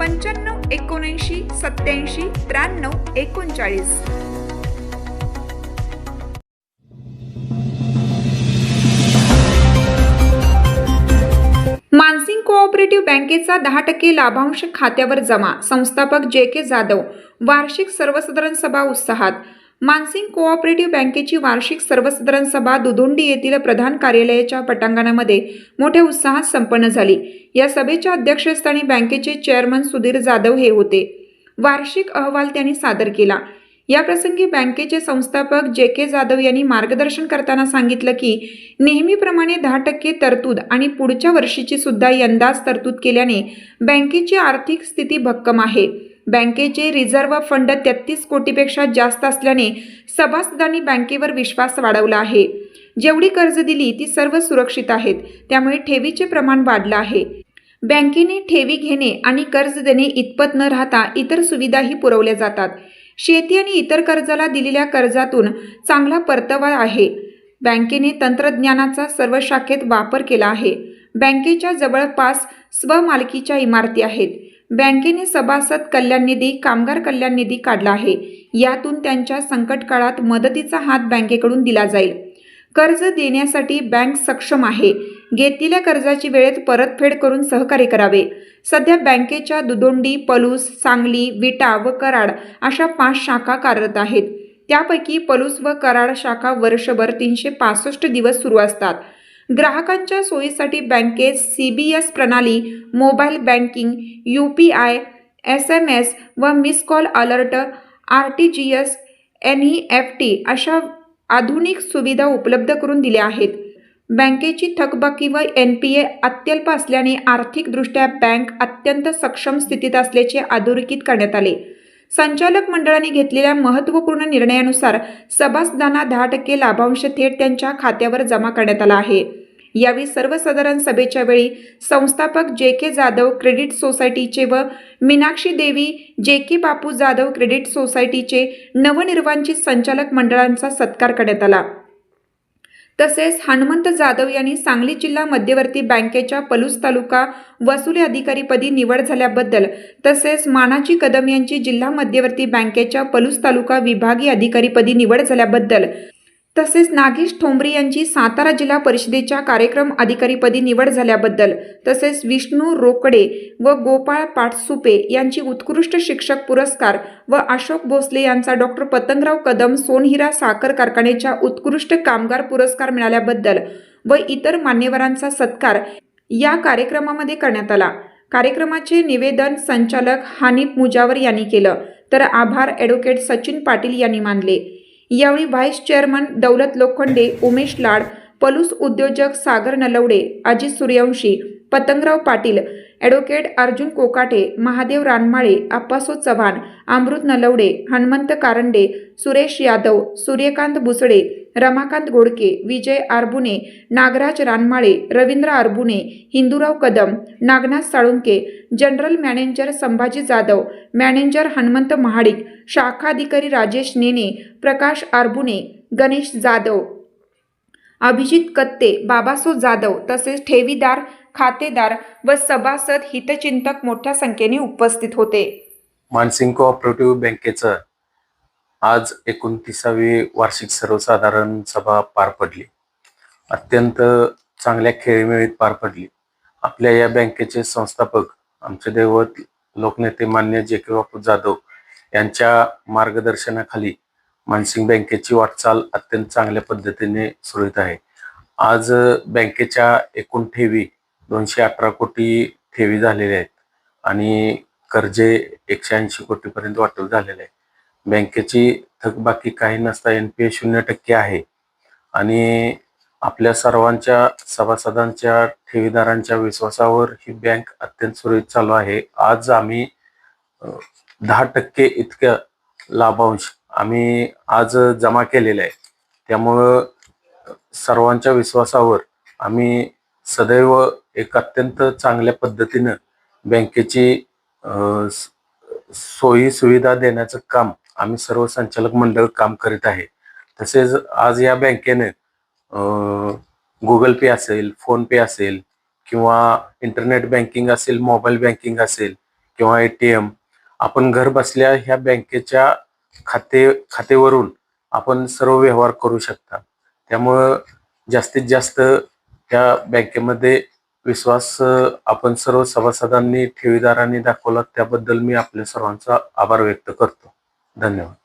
पंच्याण्णव एकोणऐंशी सत्याऐंशी त्र्याण्णव एकोणचाळीस. मानसिंग कोऑपरेटिव्ह बँकेचा दहा टक्के लाभांश खात्यावर जमा. संस्थापक जे के जाधव. वार्षिक सर्वसाधारण सभा उत्साहात मानसिंग कोऑपरेटिव्ह बँकेची वार्षिक सर्वसाधारण सभा दुधोंडी येथील प्रधान कार्यालयाच्या पटांगणामध्ये मोठ्या उत्साहात संपन्न झाली. या सभेच्या अध्यक्षस्थानी बँकेचे चेअरमन सुधीर जाधव हे होते. वार्षिक अहवाल त्यांनी सादर केला. याप्रसंगी बँकेचे संस्थापक जे के जाधव यांनी मार्गदर्शन करताना सांगितलं की नेहमीप्रमाणे दहा टक्के तरतूद आणि पुढच्या वर्षीची सुद्धा यंदाच तरतूद केल्याने बँकेची आर्थिक स्थिती भक्कम आहे. बँकेचे रिझर्व्ह फंड तेहतीस कोटीपेक्षा जास्त असल्याने सभासदांनी बँकेवर विश्वास वाढवला आहे. जेवढी कर्ज दिली ती सर्व सुरक्षित आहेत. त्यामुळे ठेवीचे प्रमाण वाढलं आहे. बँकेने ठेवी घेणे आणि कर्ज देणे इतपत न राहता इतर सुविधाही पुरवल्या जातात. शेती आणि इतर कर्जाला दिलेल्या कर्जातून चांगला परतावा आहे. बँकेने तंत्रज्ञानाचा सर्व शाखेत वापर केला आहे. बँकेच्या जवळपास स्वमालकीच्या इमारती आहेत. बँकेने सभासद कल्याण निधी कामगार कल्याण निधी काढला आहे. यातून त्यांच्या संकट काळात मदतीचा हात बँकेकडून दिला जाईल. कर्ज देण्यासाठी बँक सक्षम आहे. घेतलेल्या कर्जाची वेळेत परतफेड करून सहकार्य करावे. सध्या बँकेच्या दुदोंडी पलूस सांगली विटा व कराड अशा पाच शाखा कार्यरत आहेत. त्यापैकी पलूस व कराड शाखा वर्षभर तीनशे पासष्ट दिवस सुरू असतात. ग्राहकांच्या सोयीसाठी बँकेत सी बी एस प्रणाली mobile banking U P I S M S व miss call alert R T G S N E F T अशा आधुनिक सुविधा उपलब्ध करून दिल्या आहेत. बँकेची थकबाकी व एन पी ए अत्यल्प असल्याने आर्थिकदृष्ट्या बँक अत्यंत सक्षम स्थितीत असल्याचे अधोरेखित करण्यात आले. संचालक मंडळाने घेतलेल्या महत्त्वपूर्ण निर्णयानुसार सभासदांना दहा टक्के लाभांश थेट त्यांच्या खात्यावर जमा करण्यात आला आहे. यावेळी सर्वसाधारण सभेच्या वेळी संस्थापक जे के जाधव क्रेडिट सोसायटीचे व मीनाक्षी देवी जे के बापू जाधव क्रेडिट सोसायटीचे नवनिर्वांचित संचालक मंडळांचा सत्कार करण्यात आला. तसेच हनुमंत जाधव यांनी सांगली जिल्हा मध्यवर्ती बँकेच्या पलूस तालुका वसुली अधिकारीपदी निवड झाल्याबद्दल तसेच मानाजी कदम यांची जिल्हा मध्यवर्ती बँकेच्या पलूस तालुका विभागीय अधिकारीपदी निवड झाल्याबद्दल तसेच नागेश ठोंबरे यांची सातारा जिल्हा परिषदेच्या कार्यक्रम अधिकारीपदी निवड झाल्याबद्दल तसेच विष्णू रोकडे व गोपाळ पाटसुपे यांची उत्कृष्ट शिक्षक पुरस्कार व अशोक भोसले यांचा डॉक्टर पतंगराव कदम सोनहिरा साखर कारखान्याच्या उत्कृष्ट कामगार पुरस्कार मिळाल्याबद्दल व इतर मान्यवरांचा सत्कार या कार्यक्रमामध्ये करण्यात आला. कार्यक्रमाचे निवेदन संचालक हानिफ मुजावर यांनी केलं. तर आभार ॲडव्होकेट सचिन पाटील यांनी मानले. यावेळी व्हाईस चेअरमन दौलत लोखंडे उमेश लाड पलूस उद्योजक Sagar Nalawade Ajit Suryavanshi Patangrao Patil advocate Arjun Kokate Mahadev Ranmale Appaso Chavan Amrut Nalawade Hanumant Karande Suresh Yadav Suryakant Busade Ramakant Godke Vijay Arbune Nagraj Ranmale Ravindra Arbune Hindurao Kadam Nagnath Salunke general manager Sambhaji Jadhav manager Hanumant Mahadik शाखाधिकारी Rajesh Nene Prakash Arbune Ganesh Jadhav Abhijit Katte Babaso Jadhav तसेच ठेवीदार खातेदार व सभासद हितचिंतक मोठ्या संख्येने उपस्थित होते. Mansingh cooperative बँकेचं आज एकोणतीसावी वार्षिक सर्वसाधारण सभा पार पडली. अत्यंत चांगल्या खेळीमेळीत पार पडली. आपल्या या बँकेचे संस्थापक आमचे दैवत लोकनेते मान्य जे के बापू जाधव यांच्या मार्गदर्शनाखाली मानसिंग बँकेची वाटचाल अत्यंत चांगल्या पद्धतीने सुरळीत आहे. आज बँकेच्या एकूण ठेवी दोनशे अठरा कोटी ठेवी झालेल्या आहेत आणि कर्जे एकशे ऐंशी कोटीपर्यंत वाटप झालेले आहे बँकेची थकबाकी काही नसता एन पी ए शून्य टक्के आहे. आणि आपल्या सर्वांच्या सभासदांच्या ठेवीदारांच्या विश्वासावर ही बँक अत्यंत सुरळीत चालू आहे. आज आम्ही दहा टक्के इतकं लाभांश आम्ही आज जमा केलेला आहे. त्यामुळं सर्वांच्या विश्वासावर आम्ही सदैव एक अत्यंत चांगल्या पद्धतीनं बँकेची सोयी सुविधा देण्याचं काम आम्ही सर्व संचालक मंडळ काम करीत आहे. तसेच आज या बँकेने गुगल पे असेल फोन पे असेल किंवा इंटरनेट बँकिंग असेल मोबाईल बँकिंग असेल किंवा ए टी एम आपण घर बसल्या ह्या बँकेच्या खाते खातेवरून आपण सर्व व्यवहार करू शकता. त्यामुळं जास्तीत जास्त ह्या बँकेमध्ये विश्वास आपण सर्व सभासदांनी ठेवीदारांनी दाखवला त्याबद्दल मी आपल्या सर्वांचा आभार व्यक्त करतो. धन्यवाद